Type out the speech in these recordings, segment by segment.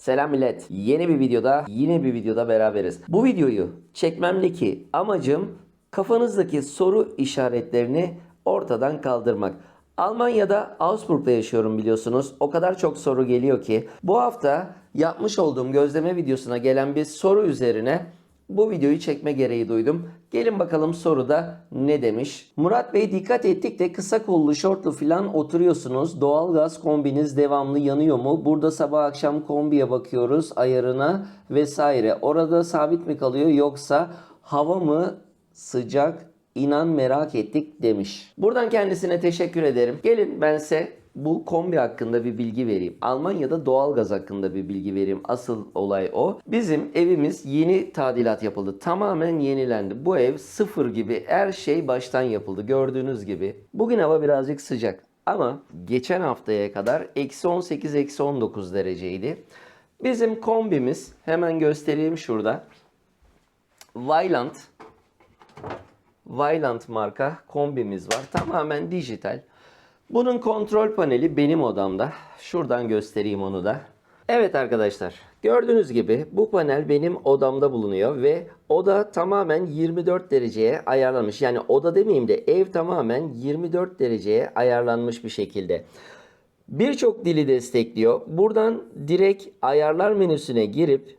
Selam millet. Yeni bir videoda, yine bir videoda beraberiz. Bu videoyu çekmemdeki amacım kafanızdaki soru işaretlerini ortadan kaldırmak. Almanya'da Augsburg'da yaşıyorum biliyorsunuz. O kadar çok soru geliyor ki bu hafta yapmış olduğum gözleme videosuna gelen bir soru üzerine bu videoyu çekme gereği duydum. Gelin bakalım soruda ne demiş. Murat Bey dikkat ettik de kısa kollu şortlu filan oturuyorsunuz. Doğalgaz kombiniz devamlı yanıyor mu? Burada sabah akşam kombiye bakıyoruz ayarına vesaire. Orada sabit mi kalıyor yoksa hava mı sıcak İnan merak ettik demiş. Buradan kendisine teşekkür ederim. Gelin ben size bu kombi hakkında bir bilgi vereyim. Almanya'da doğalgaz hakkında bir bilgi vereyim. Asıl olay o. Bizim evimiz yeni tadilat yapıldı. Tamamen yenilendi. Bu ev sıfır gibi her şey baştan yapıldı. Gördüğünüz gibi. Bugün hava birazcık sıcak. Ama geçen haftaya kadar eksi 18 eksi 19 dereceydi. Bizim kombimiz hemen göstereyim şurada. Vylant Vylant marka kombimiz var. Tamamen dijital. Bunun kontrol paneli benim odamda. Şuradan göstereyim onu da. Evet arkadaşlar. Gördüğünüz gibi bu panel benim odamda bulunuyor ve oda tamamen 24 dereceye ayarlanmış. Yani oda demeyeyim de ev tamamen 24 dereceye ayarlanmış bir şekilde. Birçok dili destekliyor. Buradan direkt ayarlar menüsüne girip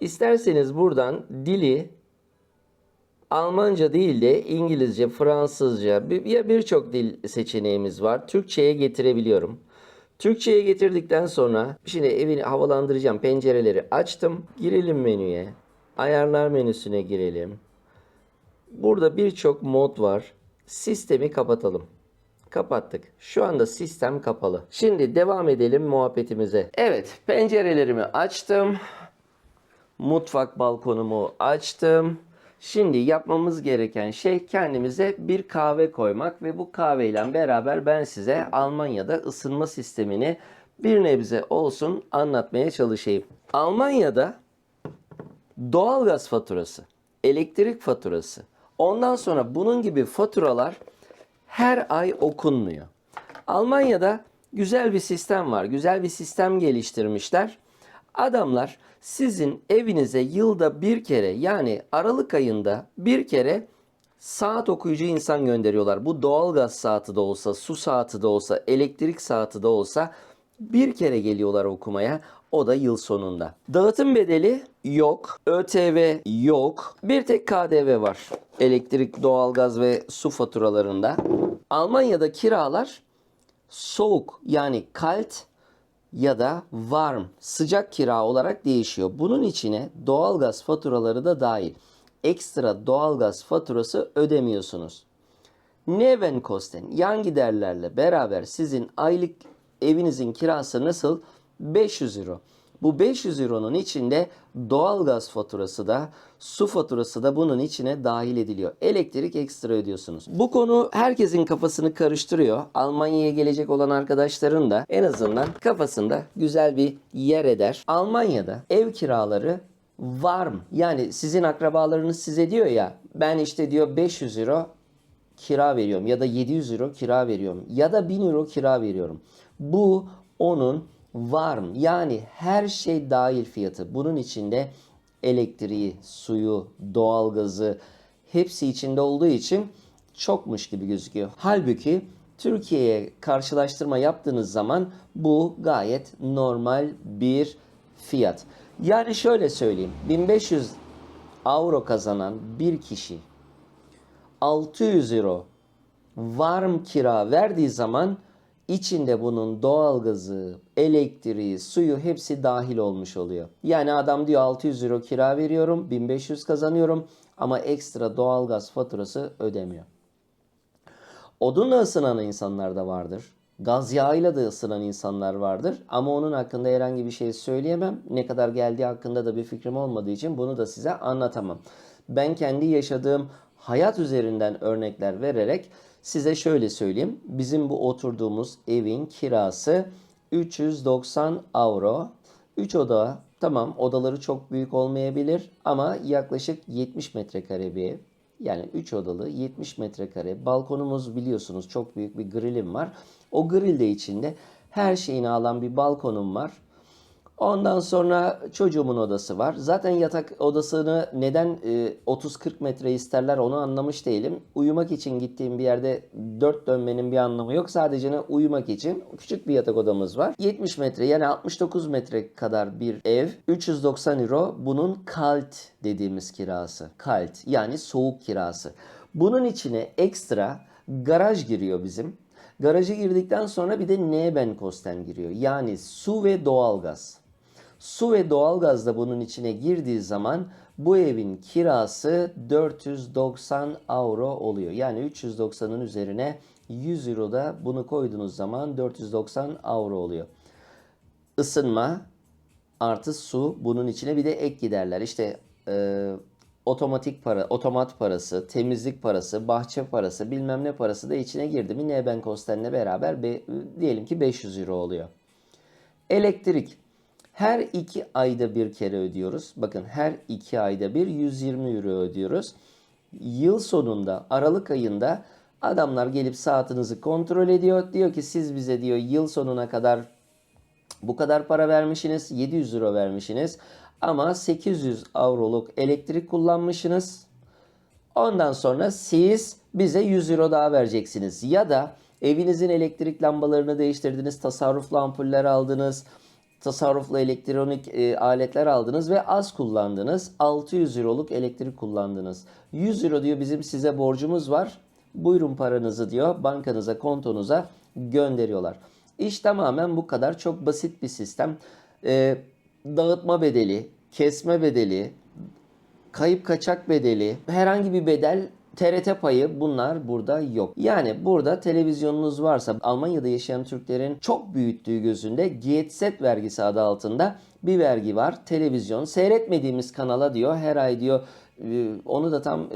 isterseniz buradan dili Almanca değil de İngilizce, Fransızca ya birçok dil seçeneğimiz var. Türkçe'ye getirebiliyorum. Türkçe'ye getirdikten sonra şimdi evini havalandıracağım. Pencereleri açtım. Girelim menüye. Ayarlar menüsüne girelim. Burada birçok mod var. Sistemi kapatalım. Kapattık. Şu anda sistem kapalı. Şimdi devam edelim muhabbetimize. Evet, pencerelerimi açtım. Mutfak balkonumu açtım. Şimdi yapmamız gereken şey kendimize bir kahve koymak ve bu kahveyle beraber ben size Almanya'da ısınma sistemini bir nebze olsun anlatmaya çalışayım. Almanya'da doğalgaz faturası, elektrik faturası, ondan sonra bunun gibi faturalar her ay okunmuyor. Almanya'da güzel bir sistem var. Güzel bir sistem geliştirmişler. Adamlar sizin evinize yılda bir kere yani Aralık ayında bir kere saat okuyucu insan gönderiyorlar. Bu doğalgaz saati de olsa, su saati de olsa, elektrik saati de olsa bir kere geliyorlar okumaya. O da yıl sonunda. Dağıtım bedeli yok. ÖTV yok. Bir tek KDV var. Elektrik, doğalgaz ve su faturalarında. Almanya'da kiralar soğuk yani kalt ya da warm sıcak kira olarak değişiyor. Bunun içine doğalgaz faturaları da dahil. Ekstra doğalgaz faturası ödemiyorsunuz. Nebenkosten yan giderlerle beraber sizin aylık evinizin kirası nasıl? 500 euro. Bu 500 euronun içinde doğalgaz faturası da su faturası da bunun içine dahil ediliyor. Elektrik ekstra ödüyorsunuz. Bu konu herkesin kafasını karıştırıyor. Almanya'ya gelecek olan arkadaşların da en azından kafasında güzel bir yer eder. Almanya'da ev kiraları var mı? Yani sizin akrabalarınız size diyor ya ben işte diyor 500 euro kira veriyorum ya da 700 euro kira veriyorum ya da 1000 euro kira veriyorum. Bu onun var mı? Yani her şey dahil fiyatı. Bunun içinde elektriği, suyu, doğalgazı hepsi içinde olduğu için çokmuş gibi gözüküyor. Halbuki Türkiye'ye karşılaştırma yaptığınız zaman bu gayet normal bir fiyat. Yani şöyle söyleyeyim. 1500 avro kazanan bir kişi 600 euro varm kira verdiği zaman içinde bunun doğalgazı, elektriği, suyu hepsi dahil olmuş oluyor. Yani adam diyor 600 euro kira veriyorum, 1500 kazanıyorum ama ekstra doğalgaz faturası ödemiyor. Odunla ısınan insanlar da vardır. Gaz yağıyla da ısınan insanlar vardır. Ama onun hakkında herhangi bir şey söyleyemem. Ne kadar geldiği hakkında da bir fikrim olmadığı için bunu da size anlatamam. Ben kendi yaşadığım hayat üzerinden örnekler vererek size şöyle söyleyeyim. Bizim bu oturduğumuz evin kirası 390 avro. 3 oda tamam odaları çok büyük olmayabilir ama yaklaşık 70 metrekare bir ev. Yani 3 odalı 70 metrekare. Balkonumuz biliyorsunuz çok büyük bir grillim var. O grill de içinde her şeyini alan bir balkonum var. Ondan sonra çocuğumun odası var. Zaten yatak odasını neden e, 30-40 metre isterler onu anlamış değilim. Uyumak için gittiğim bir yerde 4 dönmenin bir anlamı yok. Sadece uyumak için küçük bir yatak odamız var. 70 metre yani 69 metre kadar bir ev. 390 euro bunun kalt dediğimiz kirası. Kalt yani soğuk kirası. Bunun içine ekstra garaj giriyor bizim. Garajı girdikten sonra bir de Nebenkosten giriyor. Yani su ve doğalgaz. Su ve doğalgaz da bunun içine girdiği zaman bu evin kirası 490 euro oluyor. Yani 390'ın üzerine 100 euro da bunu koyduğunuz zaman 490 euro oluyor. Isınma artı su bunun içine bir de ek giderler. İşte e, otomatik para, otomat parası, temizlik parası, bahçe parası, bilmem ne parası da içine girdi mi Nebenkosten'le beraber be, diyelim ki 500 euro oluyor. Elektrik her iki ayda bir kere ödüyoruz. Bakın her iki ayda bir 120 euro ödüyoruz. Yıl sonunda Aralık ayında adamlar gelip saatinizi kontrol ediyor. Diyor ki siz bize diyor yıl sonuna kadar bu kadar para vermişsiniz. 700 euro vermişsiniz. Ama 800 avroluk elektrik kullanmışsınız. Ondan sonra siz bize 100 euro daha vereceksiniz. Ya da evinizin elektrik lambalarını değiştirdiniz, tasarruflu ampuller aldınız, tasarruflu elektronik e, aletler aldınız ve az kullandınız. 600 euroluk elektrik kullandınız. 100 euro diyor bizim size borcumuz var. Buyurun paranızı diyor bankanıza, kontonuza gönderiyorlar. İş tamamen bu kadar. Çok basit bir sistem. E, dağıtma bedeli, kesme bedeli, kayıp kaçak bedeli, herhangi bir bedel TRT payı bunlar burada yok. Yani burada televizyonunuz varsa Almanya'da yaşayan Türklerin çok büyüttüğü gözünde GZ vergisi adı altında bir vergi var. Televizyon seyretmediğimiz kanala diyor her ay diyor e, onu da tam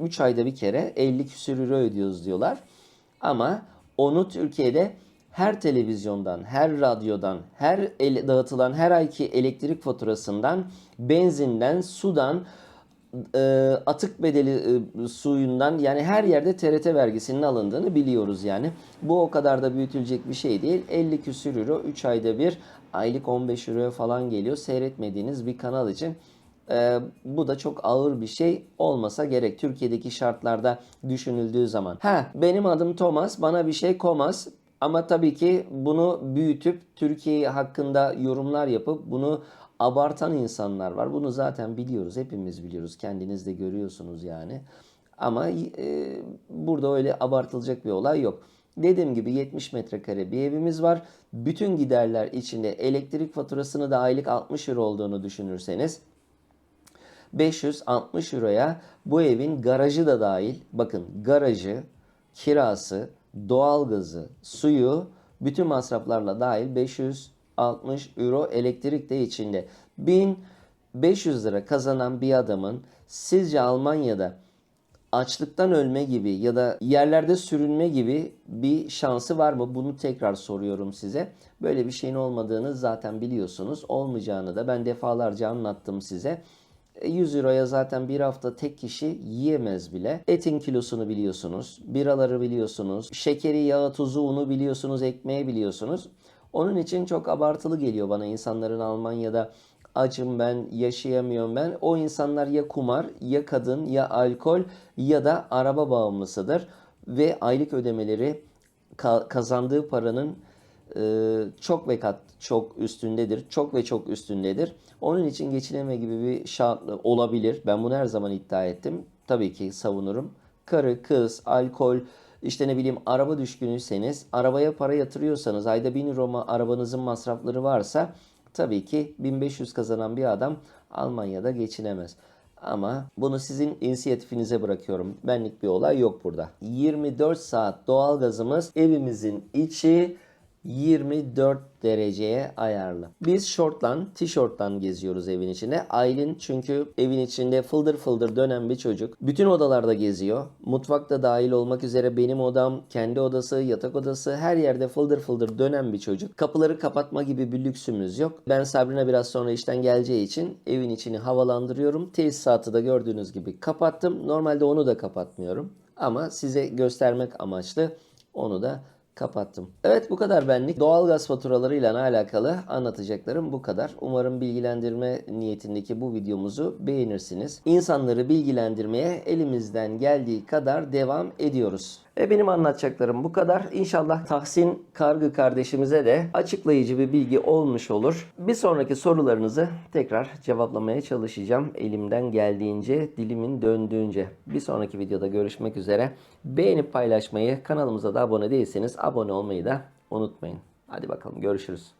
3 ayda bir kere 50 küsür euro ödüyoruz diyorlar. Ama onu Türkiye'de her televizyondan, her radyodan, her dağıtılan her ayki elektrik faturasından, benzinden, sudan, e, atık bedeli e, suyundan yani her yerde TRT vergisinin alındığını biliyoruz yani. Bu o kadar da büyütülecek bir şey değil. 50 küsür euro 3 ayda bir aylık 15 euroya falan geliyor seyretmediğiniz bir kanal için. E, bu da çok ağır bir şey olmasa gerek Türkiye'deki şartlarda düşünüldüğü zaman. Ha benim adım Thomas bana bir şey komaz. Ama tabii ki bunu büyütüp Türkiye hakkında yorumlar yapıp bunu abartan insanlar var. Bunu zaten biliyoruz. Hepimiz biliyoruz. Kendiniz de görüyorsunuz yani. Ama e, burada öyle abartılacak bir olay yok. Dediğim gibi 70 metrekare bir evimiz var. Bütün giderler içinde elektrik faturasını da aylık 60 euro olduğunu düşünürseniz 560 euroya bu evin garajı da dahil. Bakın garajı, kirası, doğalgazı, suyu bütün masraflarla dahil 560 euro elektrik de içinde. 1500 lira kazanan bir adamın sizce Almanya'da açlıktan ölme gibi ya da yerlerde sürünme gibi bir şansı var mı? Bunu tekrar soruyorum size. Böyle bir şeyin olmadığını zaten biliyorsunuz. Olmayacağını da ben defalarca anlattım size. 100 e, euroya zaten bir hafta tek kişi yiyemez bile. Etin kilosunu biliyorsunuz, biraları biliyorsunuz, şekeri, yağı, tuzu, unu biliyorsunuz, ekmeği biliyorsunuz. Onun için çok abartılı geliyor bana insanların Almanya'da acım ben, yaşayamıyorum ben. O insanlar ya kumar, ya kadın, ya alkol ya da araba bağımlısıdır. Ve aylık ödemeleri kazandığı paranın e, çok ve kat çok üstündedir. Çok ve çok üstündedir. Onun için geçineme gibi bir şart olabilir. Ben bunu her zaman iddia ettim. Tabii ki savunurum. Karı, kız, alkol, işte ne bileyim araba düşkünüyseniz, arabaya para yatırıyorsanız, ayda 1000 euro arabanızın masrafları varsa tabii ki 1500 kazanan bir adam Almanya'da geçinemez. Ama bunu sizin inisiyatifinize bırakıyorum. Benlik bir olay yok burada. 24 saat doğalgazımız evimizin içi 24 dereceye ayarlı. Biz şortlan, tişörtlan geziyoruz evin içinde. Aylin çünkü evin içinde fıldır fıldır dönen bir çocuk. Bütün odalarda geziyor. Mutfakta dahil olmak üzere benim odam, kendi odası, yatak odası her yerde fıldır fıldır dönen bir çocuk. Kapıları kapatma gibi bir lüksümüz yok. Ben Sabrina biraz sonra işten geleceği için evin içini havalandırıyorum. Tesisatı da gördüğünüz gibi kapattım. Normalde onu da kapatmıyorum. Ama size göstermek amaçlı onu da Kapattım. Evet bu kadar benlik. Doğalgaz faturalarıyla alakalı anlatacaklarım bu kadar. Umarım bilgilendirme niyetindeki bu videomuzu beğenirsiniz. İnsanları bilgilendirmeye elimizden geldiği kadar devam ediyoruz. Ve benim anlatacaklarım bu kadar. İnşallah Tahsin Kargı kardeşimize de açıklayıcı bir bilgi olmuş olur. Bir sonraki sorularınızı tekrar cevaplamaya çalışacağım. Elimden geldiğince, dilimin döndüğünce. Bir sonraki videoda görüşmek üzere. Beğenip paylaşmayı, kanalımıza da abone değilseniz abone olmayı da unutmayın. Hadi bakalım görüşürüz.